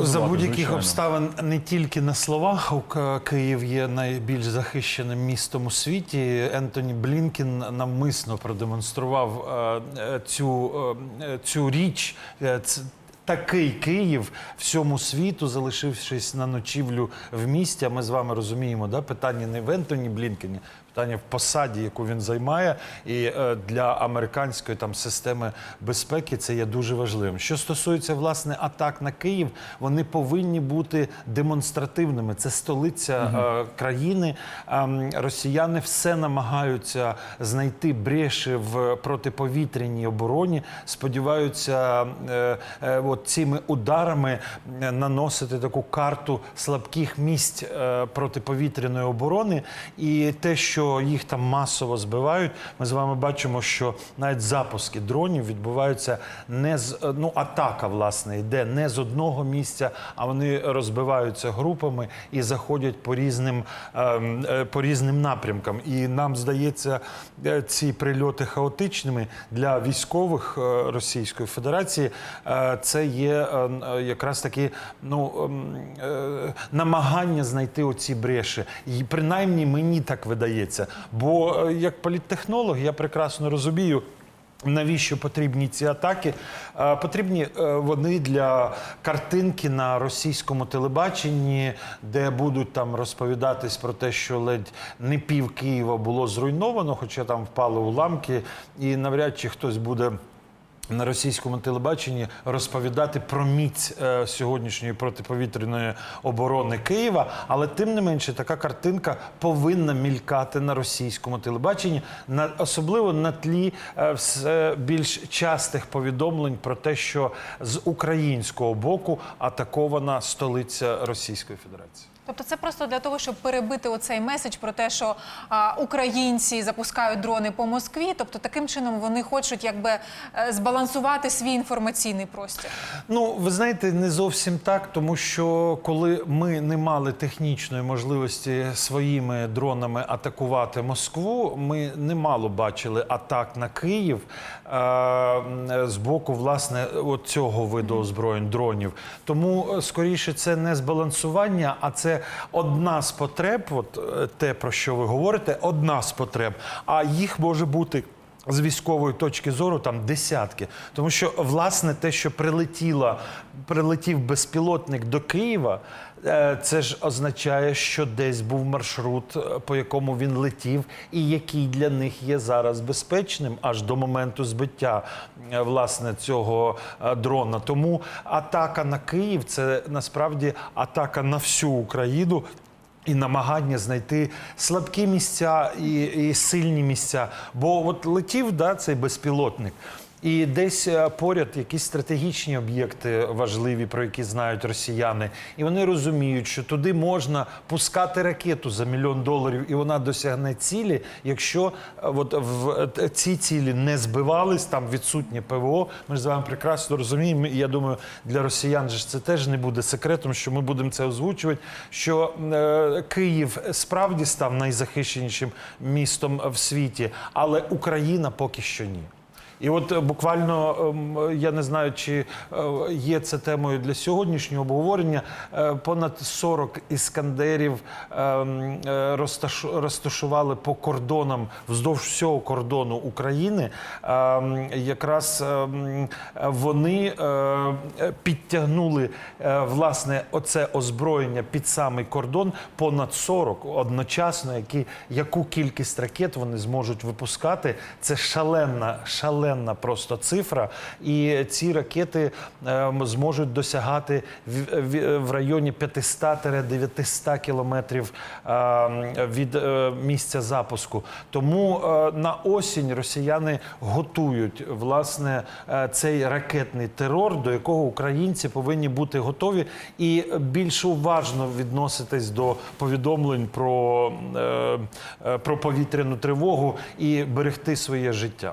За будь-яких обставин не тільки на словах Київ є найбільш захищеним містом у світі. Ентоні Блінкін навмисно продемонстрував е, е, цю, е, цю річ. Е, Такий Київ всьому світу, залишившись на ночівлю в місті. А ми з вами розуміємо, да? питання не в Ентоні Блінкені, питання в посаді, яку він займає. І е, для американської там системи безпеки це є дуже важливим. Що стосується власне атак на Київ, вони повинні бути демонстративними. Це столиця е, країни. Ем, росіяни все намагаються знайти бреші в протиповітряній обороні. Сподіваються, е, е, от цими ударами е, наносити таку карту слабких місць е, протиповітряної оборони. І те, що їх там масово збивають, ми з вами бачимо, що навіть запуски дронів відбуваються не з е, ну атака, власне, йде не з одного місця, а вони розбиваються групами і заходять по різним ем, по різним напрямкам. І нам здається, ці прильоти хаотичними для військових Російської Федерації. е, Є е, е, якраз таки ну ем, е, намагання знайти оці бреші. І принаймні мені так видається. Бо як політтехнолог я прекрасно розумію. Навіщо потрібні ці атаки? Потрібні вони для картинки на російському телебаченні, де будуть там розповідатись про те, що ледь не пів Києва було зруйновано, хоча там впали уламки, і навряд чи хтось буде. На російському телебаченні розповідати про міць е, сьогоднішньої протиповітряної оборони Києва, але тим не менше така картинка повинна мількати на російському телебаченні, на особливо на тлі е, все більш частих повідомлень про те, що з українського боку атакована столиця Російської Федерації. Тобто це просто для того, щоб перебити оцей меседж про те, що а, українці запускають дрони по Москві. Тобто таким чином вони хочуть якби е, збалансувати свій інформаційний простір. Ну, ви знаєте, не зовсім так, тому що коли ми не мали технічної можливості своїми дронами атакувати Москву, ми немало бачили атак на Київ е, з боку власне от цього виду озброєнь дронів. Тому е, скоріше це не збалансування, а це одна з потреб. От е, те про що ви говорите, одна з потреб. А їх може бути з військової точки зору там десятки. Тому що, власне, те, що прилетіло, прилетів безпілотник до Києва, е, це ж означає, що десь був маршрут, е, по якому він летів, і який для них є зараз безпечним аж до моменту збиття е, власне цього дрона. Тому атака на Київ це насправді атака на всю Україну. І намагання знайти слабкі місця і, і сильні місця. Бо от летів да, цей безпілотник, і десь е, поряд якісь стратегічні об'єкти важливі, про які знають росіяни. І вони розуміють, що туди можна пускати ракету за мільйон доларів, і вона досягне цілі, якщо е, от в е, ці цілі не збивались, там відсутнє ПВО. Ми ж з вами прекрасно розуміємо. І я думаю, для росіян же це теж не буде секретом, що ми будемо це озвучувати. Що Київ справді став найзахищенішим містом в світі, але Україна поки що ні. І от е, буквально ем, я не знаю, чи е, є це темою для сьогоднішнього обговорення. е, Понад 40 іскандерів ем, розташ- розташували по кордонам вздовж всього кордону України. Ем, Якраз вони підтягнули власне оце озброєння під самий кордон понад 40 одночасно, які яку кількість ракет вони зможуть випускати. Це шалена, шалена просто цифра. І ці ракети е, зможуть досягати в, районі 500-900 кілометрів е, від е, місця запуску. Тому е, на осінь росіяни готують власне е, цей ракетний терор, до якого українці повинні бути готові і більш уважно відноситись до повідомлень про, про повітряну тривогу і берегти своє життя.